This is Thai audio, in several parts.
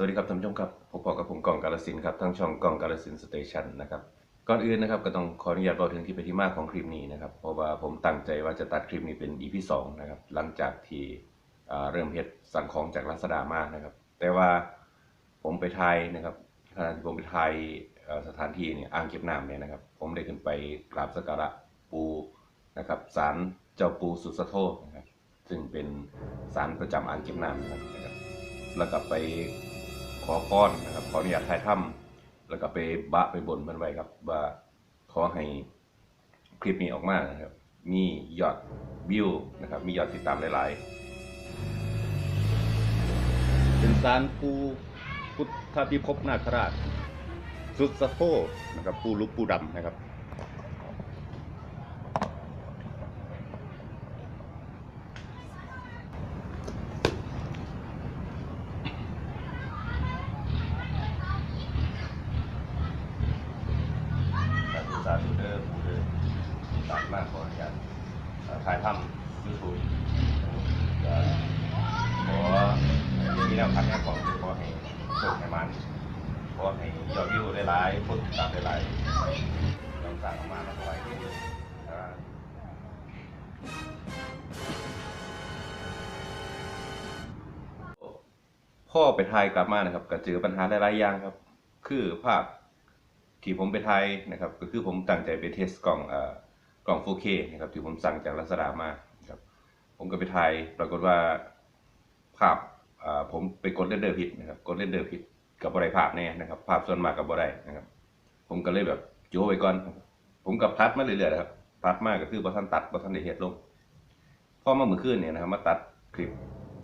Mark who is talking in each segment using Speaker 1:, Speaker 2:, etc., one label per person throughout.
Speaker 1: สวัสดีครับท่านผู้ชมครับพบกับผมกล่องกาลสินครับทั้งช่องกล่องกาลสินสเตชันนะครับก่อนอื่นนะครับก็ต้องขออนุญาตบอกถึงที่ไปที่มาของคลิปนี้นะครับเพราะว่าผมตั้งใจว่าจะตัดคลิปนี้เป็น EP สองนะครับหลังจากที่เริ่มเฮ็ดสั่งของจากลาซาด้ามานะครับ แต่ว่าผมไปไทยนะครับขณะที่ผมไปไทยสถานที่เนี่ยอ่างเก็บน้ำเนี่ยนะครับ ผมได้ขึ้นไปกราบสักการะปูนะครับศาลเจ้าปูสุสโทนะครับซึ่งเป็นศาลประจำอ่างเก็บน้ำนะครับ แล้วก็ไป ขอพรนะครับขออนุญาตถ่ายถ้ำแล้วก็ไปบะไปบนมันไว้ครับ ว่าขอให้คลิปนี้ออกมานะครับ มียอดวิวนะครับ มียอดติดตามหลายๆ
Speaker 2: เป็นสารปูพุทธพิภพนาคราชสุดสะโพนะครับปูลุกปูดำนะครับ
Speaker 1: ๆสาธุสาธุเด้อผู้เด้อ ตามมาขออนุญาตเอ่อถ่ายถ้ำยูทูบขออย่างนี้แล้วพันแห่งของคือขอให้โชคให้มันขอให้ยอดวิวได้หลายคนติดตามได้หลายต้องสั่งออกมามาถวายที่นี่นะครับพ่อไปไทยกลับมานะครับก็เจอปัญหาหลายๆอย่างครับ คือภาพที่ผมไปไทยนะครับ ก็คือผมตั้งใจไปเทสกล่องเอ่อ กล่อง 4K นะครับที่ผมสั่งจากลาซาด้ามาครับผมก็ไปไทยปรากฏว่าภาพอ่าผมไปกดเรนเดอร์ผิดนะครับกดเรนเดอร์ผิดกับบ่ได้ภาพแน่นะครับภาพส่วนมากกับบ่ได้นะครับ ผมก็เลยแบบโจไว้ก่อน ผมกับพัดมาเรื่อยๆครับพัดมากก็คือบ่ทันตัดบ่ทันได้เฮ็ดลงพอมาเมื่อคืนเนี่ยนะครับมาตัดคลิป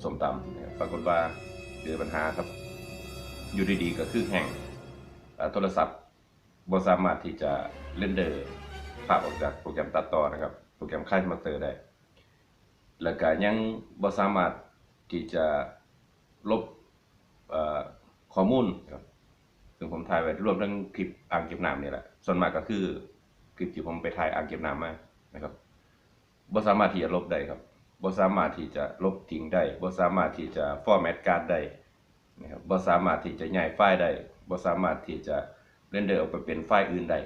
Speaker 1: สมตำปรากฏว่าเจอปัญหาครับ อยู่ดีๆก็คือแห่งโทรศัพท์บ่สามารถที่จะเรนเดอร์ ภาพออกจากโปรแกรมตัดต่อนะครับ โปรแกรมค่ายมาเตอร์ได้ แล้วก็ยังบ่สามารถที่จะลบข้อมูลครับซึ่งผมถ่ายไว้รวมทั้งคลิปอ่างเก็บน้ำนี่แหละ ส่วนมากก็คือคลิปที่ผมไปถ่ายอ่างเก็บน้ำมานะครับบ่สามารถที่จะลบได้ครับบ่สามารถที่จะลบทิ้งได้บ่สามารถที่จะฟอร์แมตการ์ดได้นะครับบ่สามารถที่จะย้ายไฟล์ได้บ่สามารถที่จะเรนเดอร์ออกไปเป็นไฟล์อื่นได้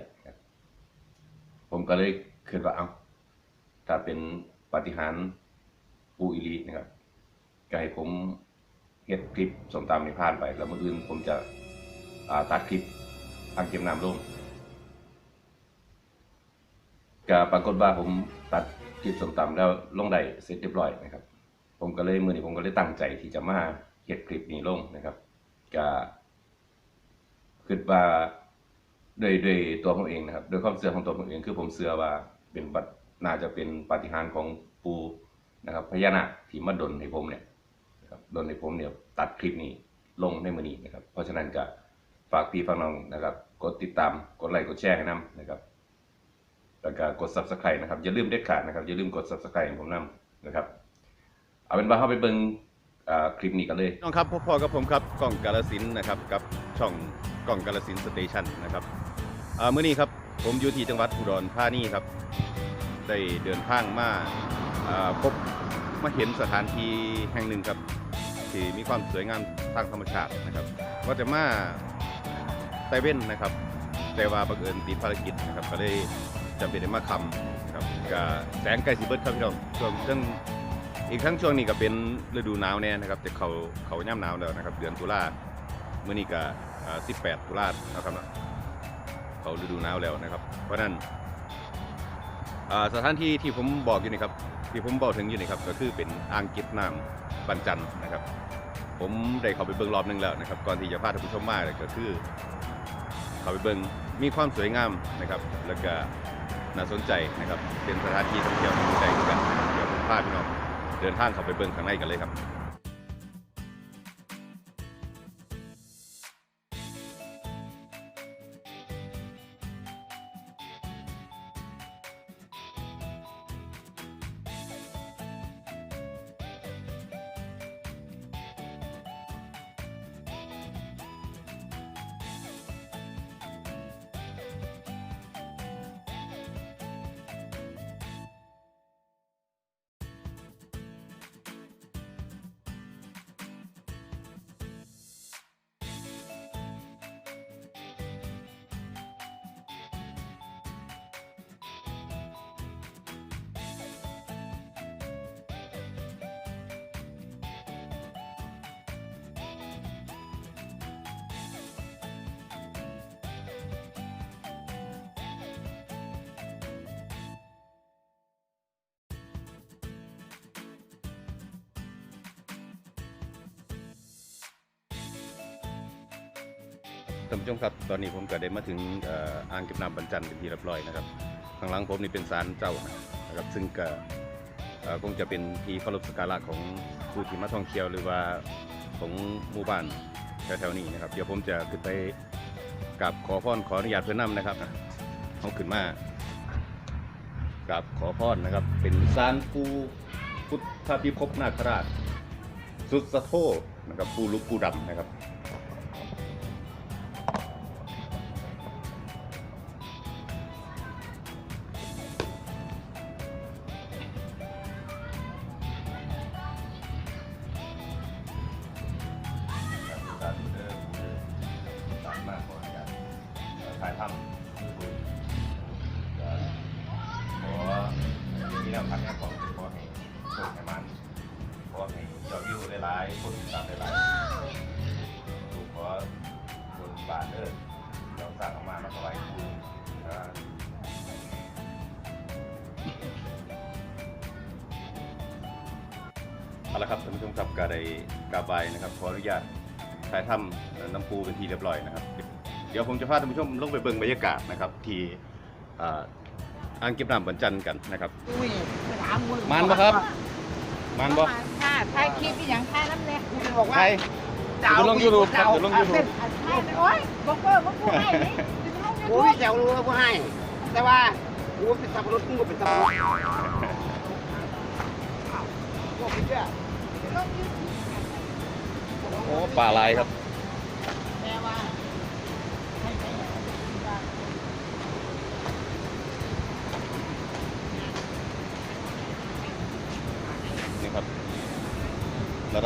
Speaker 1: ผมก็เลยคิดว่าเอ้าถ้าเป็นปาฏิหาริย์ปูอีหลีนะครับก็ให้ผมเฮ็ดคลิปสมตามในพานไป แล้วเมื้ออื่นผมจะาตัดคลิปอ่างเก็บน้ำลงก็ปรากฏว่าผมตัดคลิปสมตำแล้วลงได้เสร็จเรียบร้อยนะครับ ผมก็เลยมือนี้ผมก็เลยตั้งใจที่จะมาเฮ็ดคลิปนี้ลงนะครับก็คิดว่า ด้วยด้วยตัวผมเองนะครับด้วยความเชื่อของตัวผมเองคือผมเชื่อว่าเป็นน่าจะเป็นปาฏิหาริย์ของปูนะครับพญานาคที่มาดลให้ผมเนี่ยนะครับดลให้ผมเนี่ยตัดคลิปนี้ลงในมือนี้นะครับ เพราะฉะนั้นก็ฝากพี่ฝากน้องนะครับ กดติดตามกดไลค์กดแชร์ให้นํนะครับแล้วก็กด subscribe นะครับอย่าลืมเด็ดขาดนะครับอย่าลืมกด subscribe ผมนำนะครับ เอาเป็นว่าเข้าไปเบิ่งคลิปนี้กันเลย
Speaker 2: น้องครับพ่อๆกับผมครับกล่องกาลสินนะครับกับช่องกล่องกาลสินสเตชันนะครับ อ่ามื้อนี้ครับผมอยู่ที่จังหวัดอุดรธานีครับ ได้เดินทางมาพบมาเห็นสถานที่แห่งหนึ่งครับที่มีความสวยงามทางธรรมชาตินะครับว่าจะมาไต้เว้นนะครับ แต่ว่าบังเอิญติดภารกิจนะครับ ก็เลยจำเป็นได้มาคำนะครับก็แสงใกลสิเบิดครับพี่น้องช่วงซึ่งอีกทั้งช่วงนี้ก็เป็นฤดูหนาวแน่นะครับแต่เขาเขาย่ำหนาวแล้วนะครับ เดือนตุลาเมื่อนี้ก็อ่า18 ตุลานะครับ เนาะเขาฤดูหนาวแล้วนะครับ เพราะนั้นสถานที่ที่ผมบอกอยู่นี่ครับที่ผมบอกถึงอยู่นี่ครับก็คือเป็นอ่างเก็บน้ำบันจันนะครับ ผมได้เข้าไปเบิ่งรอบหนึงแล้วนะครับก่อนที่จะพาท่านผู้ชมมาเนี่ยก็คือ เข้าไปเบิ่งมีความสวยงามนะครับ แล้วก็น่าสนใจนะครับเป็นสถานที่ท่องเที่ยวที่น่าสนใจเหมือนกันเดี๋ยวผมพาพี่น้องเดินทางเข้าไปเบิ่งข้างในกันเลยครับ
Speaker 1: ท่านผู้ชมครับตอนนี้ผมก็ได้มาถึงอ่ออ่างเก็บน้ำบรรจันเป็นที่เรียบร้อยนะครับข้างหลังผมนี่เป็นศาลเจ้านะครับซึ่งก็คงจะเป็นที่เคารพสักการะของผู้ที่มาท่องเที่ยวหรือว่าของหมู่บ้านแถวๆนี้นะครับเดี๋ยวผมจะขึ้นไปกราบขอพรขออนุญาตเพื่อนนำนะครับเขาขึ้นมากราบขอพรนะครับ เป็นศาลปูพุทธพิภพนาคราช สุดสะโทนะครับปูลุกปูดำนะครับ
Speaker 3: หลายๆคนติดตามหลายๆถูกขอบนบาทเด้อเราสร้างออกมาแล้วก็ไว้คุณอ่า
Speaker 1: เอาละครับท่านผู้ชมครับก็ได้กราบไหว้นะครับขออนุญาตถ่ายทำน้ำปูเป็นที่เรียบร้อยนะครับ เดี๋ยวผมจะพาท่านผู้ชมลงไปเบิ่งบรรยากาศนะครับ ที่อ่าอ่างเก็บน้ำบรรจันกันนะครับ
Speaker 4: อุ้ยไปถามมึง
Speaker 1: มันบ่ครับ มันบ่
Speaker 4: ค่ะถ่ายคลิปอีหยังถ่ายน้ำเล็ก
Speaker 5: กูจะบอกว่า
Speaker 1: ใคร
Speaker 5: จะเอา
Speaker 1: จะลง YouTube ครับจะลง
Speaker 5: เอา
Speaker 1: YouTube
Speaker 5: เส้น
Speaker 4: ถ่ายไปโอ๊ยบอกเบอร์บอกกูให้นี่จะลงยู
Speaker 5: กู
Speaker 4: ทู
Speaker 5: ไม่
Speaker 4: บ
Speaker 5: แจวรู้แล้วกูให้ แต่ว่ากูเป็นสับปะรดกูก็เป็นสับปะรดพวกพี่เจ้า
Speaker 4: ลงยูทูบ
Speaker 1: โอ้ป่าลายครับ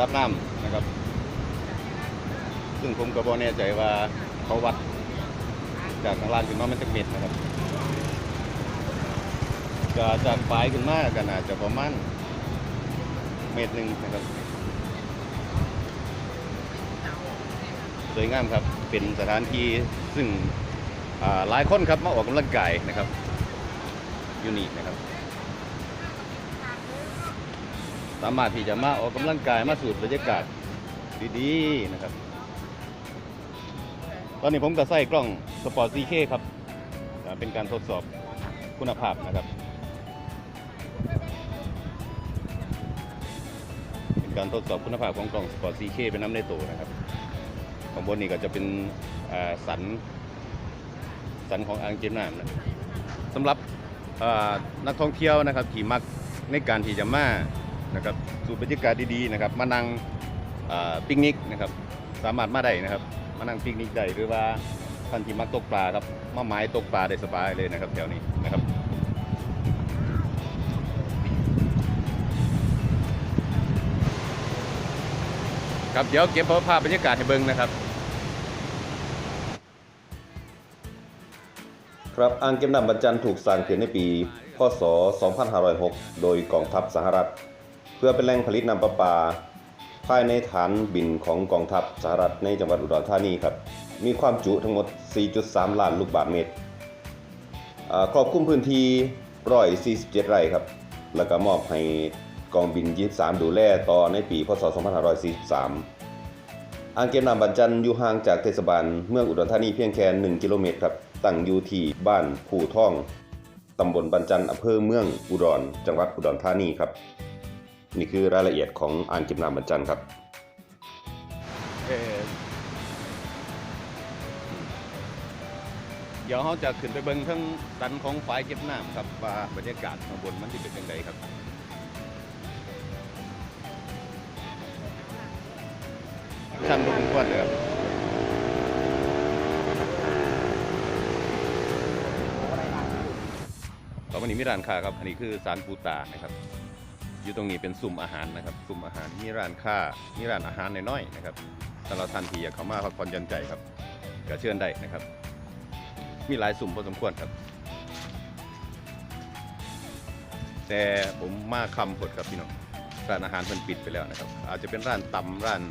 Speaker 1: ระดับน้ำนะครับ ซึ่งผมก็บ่แน่ใจว่าเขาวัดจากข้างล่างขึ้นมามันจะเม็ดนะครับก็จากปลายขึ้นมาก็น่าจะประมาณเมตรหนึ่งนะครับ สวยงามครับ เป็นสถานที่ซึ่งหลายคนครับมาออกกำลังกายนะครับ อยู่นี่นะครับ สามารถที่จะมาออกกำลังกายมาสูดบรรยากาศดีๆนะครับ ตอนนี้ผมก็ใส่กล้องสปอร์ต 4K คครับ เป็นการทดสอบคุณภาพนะครับ เป็นการทดสอบคุณภาพของกล้องสปอร์ต 4K เป็นน้ำในตัวนะครับข้างบนนี่ก็จะเป็นสันสันของอ่างเก็บน้ำนะสำหรับนักท่องเที่ยวนะครับที่มักในการที่จะมา นะครับสูดบรรยากาศดีๆนะครับมานั่งปิกนิกนะครับสามารถมาได้นะครับ มานั่งปิกนิกได้หรือว่าท่านที่มักตกปลาครับมาหมายตกปลาได้สบายเลยนะครับแถวนี้นะครับครับเดี๋ยวเก็บภาพบรรยากาศให้เบิ่งนะครับ
Speaker 3: ครับอ่างเก็บน้ำบรรจันถูกสร้างขึ้นในปี พศ 2506 โดยกองทัพสหรัฐ พื่อเป็นแหล่งผลิตน้ำประปา ภายในฐานบินของกองทัพสหรัฐในจังหวัดอุดรธานีครับ มีความจุทั้งหมด 4.3 ล้านลูกบาศก์เมตรครอบคลุมพื้นที่147 ไร่ครับ แล้วก็มอบให้กองบิน 23 ดูแลต่อในปี พศ 2543 อ่างเก็บน้ำบรรจันอยู่ห่างจากเทศบาลเมืองอุดรธานีเพียงแค่ 1 กิโลเมตรครับ ตั้งอยู่ที่บ้านผู้ท่อง ตำบลบรรจันอำเภอเมืองอุดร จังหวัดอุดรธานีครับ นี่คือรายละเอียดของอ่างเก็บน้ำบรรจันครับ
Speaker 1: เเดี๋ยวเขาจะขึ้นไปเบิ่งทั้งสันของฝายเก็บน้ำครับว่าบรรยากาศข้างบนมันจะเป็นยังไงครับชันลงกวนเลยครับต่อไปนี้มีร้านค้าครับ อันนี้คือสารปูตานะครับ อยู่ตรงนี้เป็นซุ้มอาหารนะครับซุ้มอาหารมีร้านค้ามีร้านอาหารน้อยๆนะครับสำหรับท่านที่อยากเข้ามาพักผ่อนหย่อนใจครับก็เชิญได้นะครับ มีหลายสุ่มพอสมควรครับ แต่ผมมาคำผดครับพี่น้องร้านอาหารเพิ่นปิดไปแล้วนะครับ อาจจะเป็นร้านตำร้าน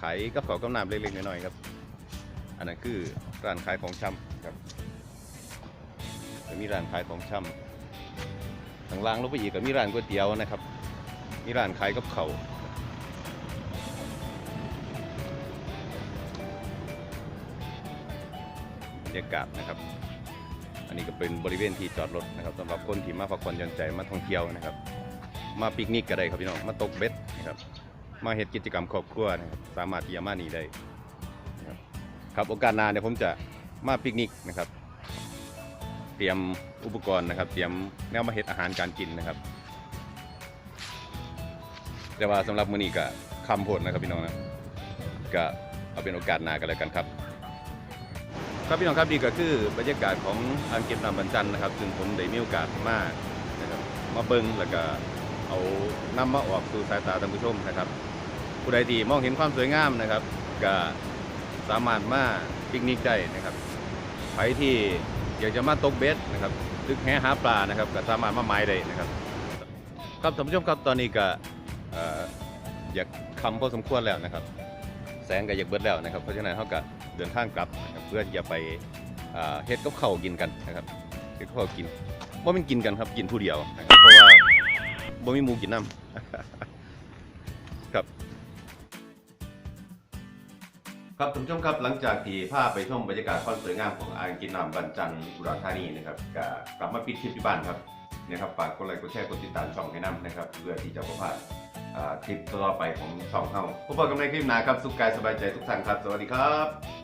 Speaker 1: ขายกับข้าวกับน้ำเล็กๆน้อยๆครับ อันนั้นคือร้านขายของชำครับจะมีร้านขายของชำ ทางล่างลงไปอีกก็มีร้านก๋วยเตี๋ยวนะครับ มีร้านขายกับเขาวรยากาศนะครับ อันนี้ก็เป็นบริเวณที่จอดรถนะครับสำหรับคนที่มาพักผ่อนหย่อนใจมาท่องเที่ยวนะครับ มาปิกนิกก็ได้ครับพี่น้องมาตกเบ็ดนะครับ มาเฮ็ดกิจกรรมครอบครัวนะครับสามารถที่จะมานี่ได้ครับโอกาสหน้าเดี๋ยผมจะมาปิกนิกนะครับ เตรียมอุปกรณ์นะครับ เตรียมแนวมาเฮ็ดอาหารการกินนะครับ แต่ว่าสำหรับมื้อนี้ก็คำโพดนะครับพี่น้องนะก็เอาเป็นโอกาสหน้ากันแล้วกันครับ ครับพี่น้องครับนี่ก็คือบรรยากาศของอ่างเก็บน้ำบันจันนะครับ ซึ่งผมได้มีโอกาสมากนะครับมาเบิ่งแล้วก็เอานำมาออกสู่สายตาท่านผู้ชมนะครับ ผู้ใดที่มองเห็นความสวยงามนะครับ ก็สามารถมาปิกนิกได้นะครับใครที่ อยากจะมาตกเบ็ดนะครับตึกแหหาปลานะครับก็สามารถมาไม้ได้นะครับครับท่านผู้ชมครับตอนนี้ก็ออยากคำพอสมควรแล้วนะครับ แสงก็อยากเบิดแล้วนะครับ เพราะฉะนั้นเขาก็เดินทางกลับนะครับเพื่อจะไปเฮ็ดกับข้ากินกันนะครับเฮ็ดกับข้ากินว่ามันกินกันครับกินผู้เดียว เพราะว่าบ่มีมูกินน้ำ ครับท่านผู้ชมครับหลังจากที่พาไปชมบรรยากาศความสวยงามของอ่างกินน้ำบันจันทร์อุดรธานีนะครับก็กลับมาปิดคลิปที่บ้านครับเนี่ยครับฝากกดไลค์กดแชร์กดติดตามช่องให้นำนะครับเพื่อที่จะประพลาดอ่าคลิปต่อไปของช่องเฮาพบกันในคลิปหน้าครับสุขกายสบายใจทุกท่านครับ สวัสดีครับ